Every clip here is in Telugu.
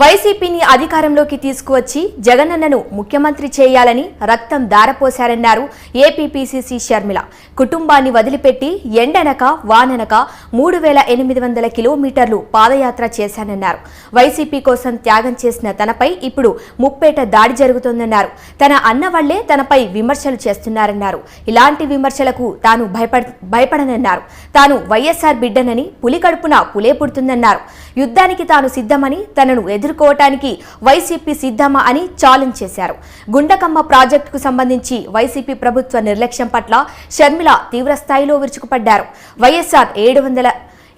వైసీపీని అధికారంలోకి తీసుకువచ్చి జగనన్నను ముఖ్యమంత్రి చేయాలని రక్తం దారపోశారన్నారు ఏపీపీసీసీ షర్మిల. కుటుంబాన్ని వదిలిపెట్టి ఎండనక వాననక మూడు వేల ఎనిమిది వందల కిలోమీటర్లు పాదయాత్ర చేశానన్నారు. వైసీపీ కోసం త్యాగం చేసిన తనపై ఇప్పుడు ముప్పేట దాడి జరుగుతోందన్నారు. తన అన్న వల్లే తనపై విమర్శలు చేస్తున్నారన్నారు. ఇలాంటి విమర్శలకు తాను భయపడ భయపడనన్నారు. తాను వైఎస్ఆర్ బిడ్డనని పులి కడుపున పులే పుడుతుందన్నారు. యుద్ధానికి తాను సిద్ధమని తనను ఎదుర్కోవటానికి వైసీపీ సిద్ధమా అని ఛాలెంజ్ చేశారు. గుండకమ్మ ప్రాజెక్టుకు సంబంధించి వైసీపీ ప్రభుత్వ నిర్లక్ష్యం పట్ల షర్మిల తీవ్రస్థాయిలో విరుచుకుపడ్డారు. వైఎస్ఆర్ ఏడు వందల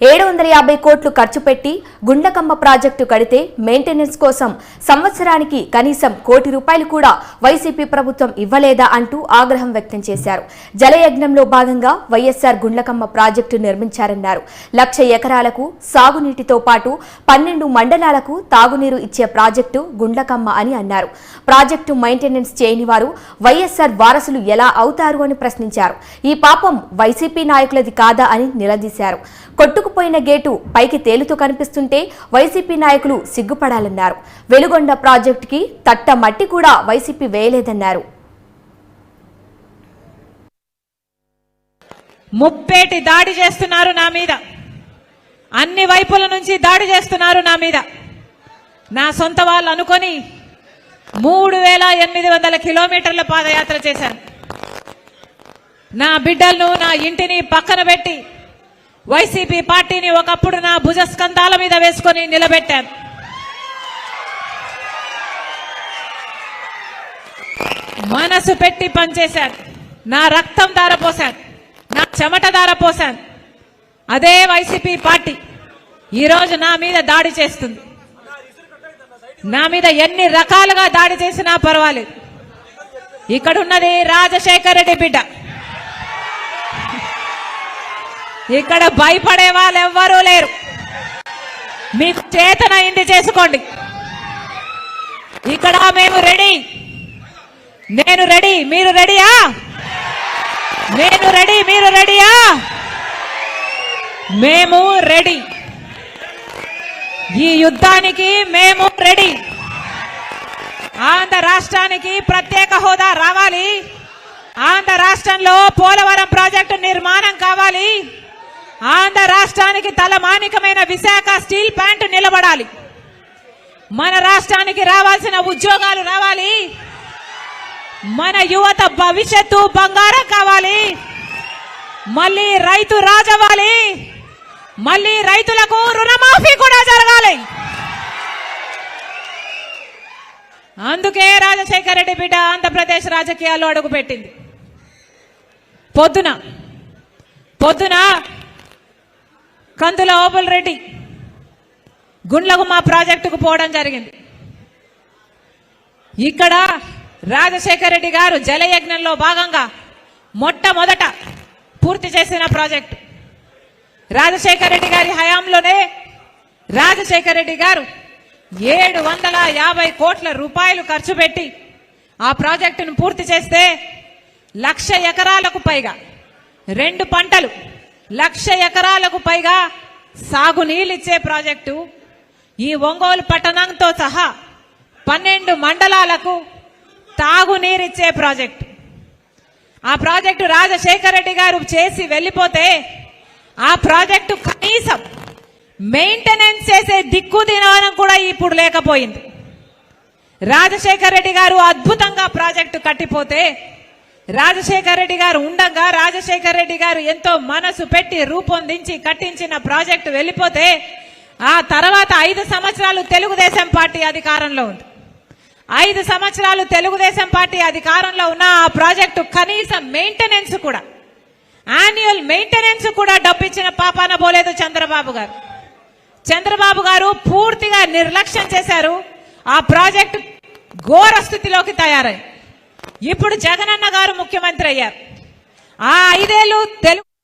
ఏడు వందల యాభై కోట్లు ఖర్చు పెట్టి గుండకమ్మ ప్రాజెక్టు కడితే మెయింటెనెన్స్ కోసం సంవత్సరానికి కనీసం కోటి రూపాయలు కూడా వైసీపీ ప్రభుత్వం ఇవ్వలేదా అంటూ ఆగ్రహం వ్యక్తం చేశారు. జలయజ్ఞంలో భాగంగా వైఎస్ఆర్ గుండ్లకమ్మ ప్రాజెక్టు నిర్మించారన్నారు. లక్ష ఎకరాలకు సాగునీటితో పాటు పన్నెండు మండలాలకు తాగునీరు ఇచ్చే ప్రాజెక్టు గుండ్లకమ్మ అని అన్నారు. ప్రాజెక్టు మెయింటెనెన్స్ చేయని వారు వైఎస్ఆర్ వారసులు ఎలా అవుతారు అని ప్రశ్నించారు. ఈ పాపం వైసీపీ నాయకులది కాదా అని నిలదీశారు. కొట్టుకు కొట్టుకుపోయిన గేటు పైకి తేలుతూ కనిపిస్తుంటే వైసీపీ నాయకులు సిగ్గుపడాలన్నారు. వెలుగొండ ప్రాజెక్టుకి తట్ట మట్టి కూడా వైసీపీ వేయలేదన్నారు. ముప్పేటి దాడి చేస్తున్నారు నా మీద. అన్ని వైపుల నుంచి దాడి చేస్తున్నారు నా మీద. నా సొంత వాళ్ళు అనుకొని మూడు వేల ఎనిమిది వందల కిలోమీటర్ల పాదయాత్ర చేశాను నా బిడ్డలను నా ఇంటిని పక్కన పెట్టి వైసీపీ పార్టీని ఒకప్పుడు నా భుజస్కంధాల మీద వేసుకొని నిలబెట్టాను. మనసు పెట్టి పనిచేశాను. నా రక్తం దారపోశాను నా చెమట దారపోశాను అదే వైసీపీ పార్టీ ఈరోజు నా మీద దాడి చేస్తుంది. నా మీద ఎన్ని రకాలుగా దాడి చేసినా పర్వాలేదు. ఇక్కడున్నది రాజశేఖర రెడ్డి బిడ్డ. ఇక్కడ భయపడే వాళ్ళు ఎవ్వరూ లేరు. మీకు చేతనైంది చేసుకోండి. ఇక్కడ మేము రెడీ. నేను రెడీ మీరు రెడీయా? నేను రెడీ మీరు రెడీయా? మేము రెడీ. ఈ యుద్ధానికి మేము రెడీ. ఆంధ్ర రాష్ట్రానికి ప్రత్యేక హోదా రావాలి. ఆంధ్ర రాష్ట్రంలో పోల ప్రాజెక్టు నిర్మాణం కావాలి ఆంధ్ర రాష్ట్రానికి తలమానికమైన విశాఖ స్టీల్ ప్లాంట్ నిలబడాలి. మన రాష్ట్రానికి రావాల్సిన ఉద్యోగాలు రావాలి. మన యువత భవిష్యత్తు బంగారం కావాలి. మళ్ళీ రైతు రాజవ్వాలి. మళ్ళీ రైతులకు రుణమాఫీ కూడా జరగాలి. అందుకే రాజశేఖర రెడ్డి బిడ్డ ఆంధ్రప్రదేశ్ రాజకీయాల్లో అడుగుపెట్టింది. పొద్దున పొద్దున కందుల ఓబుల్ రెడ్డి గుండ్లకు మా ప్రాజెక్టుకు పోవడం జరిగింది. ఇక్కడ రాజశేఖర రెడ్డి గారు జలయజ్ఞంలో భాగంగా మొట్టమొదట పూర్తి చేసిన ప్రాజెక్టు. రాజశేఖర రెడ్డి గారి హయాంలోనే రాజశేఖర రెడ్డి గారు ఏడు వందల యాభై కోట్ల రూపాయలు ఖర్చు పెట్టి ఆ ప్రాజెక్టును పూర్తి చేస్తే లక్ష ఎకరాలకు పైగా రెండు పంటలు లక్ష ఎకరాలకు పైగా సాగునీళ్ళిచ్చే ప్రాజెక్టు ఈ ఒంగోలు పట్టణంతో సహా పన్నెండు మండలాలకు తాగునీరిచ్చే ప్రాజెక్టు. ఆ ప్రాజెక్టు రాజశేఖర రెడ్డి గారు చేసి వెళ్ళిపోతే ఆ ప్రాజెక్టు కనీసం మెయింటెనెన్స్ చేసే దిక్కు దినవనం కూడా ఇప్పుడు లేకపోయింది. రాజశేఖర రెడ్డి గారు అద్భుతంగా ప్రాజెక్టు కట్టిపోతే రాజశేఖర రెడ్డి గారు ఉండగా రాజశేఖర రెడ్డి గారు ఎంతో మనసు పెట్టి రూపొందించి కట్టించిన ప్రాజెక్టు వెళ్ళిపోతే ఆ తర్వాత ఐదు సంవత్సరాలు తెలుగుదేశం పార్టీ అధికారంలో ఉంది. ఐదు సంవత్సరాలు తెలుగుదేశం పార్టీ అధికారంలో ఉన్న ఆ ప్రాజెక్టు కనీసం మెయింటెనెన్స్ కూడా యాన్యువల్ మెయింటెనెన్స్ కూడా డబ్బిచ్చిన పాపాన పోలేదు చంద్రబాబు గారు. చంద్రబాబు గారు పూర్తిగా నిర్లక్ష్యం చేశారు. ఆ ప్రాజెక్టు ఘోర స్థితిలోకి తయారై ఇప్పుడు జగనన్న గారు ముఖ్యమంత్రి అయ్యారు. ఆ ఐదేళ్ళు తెలుగు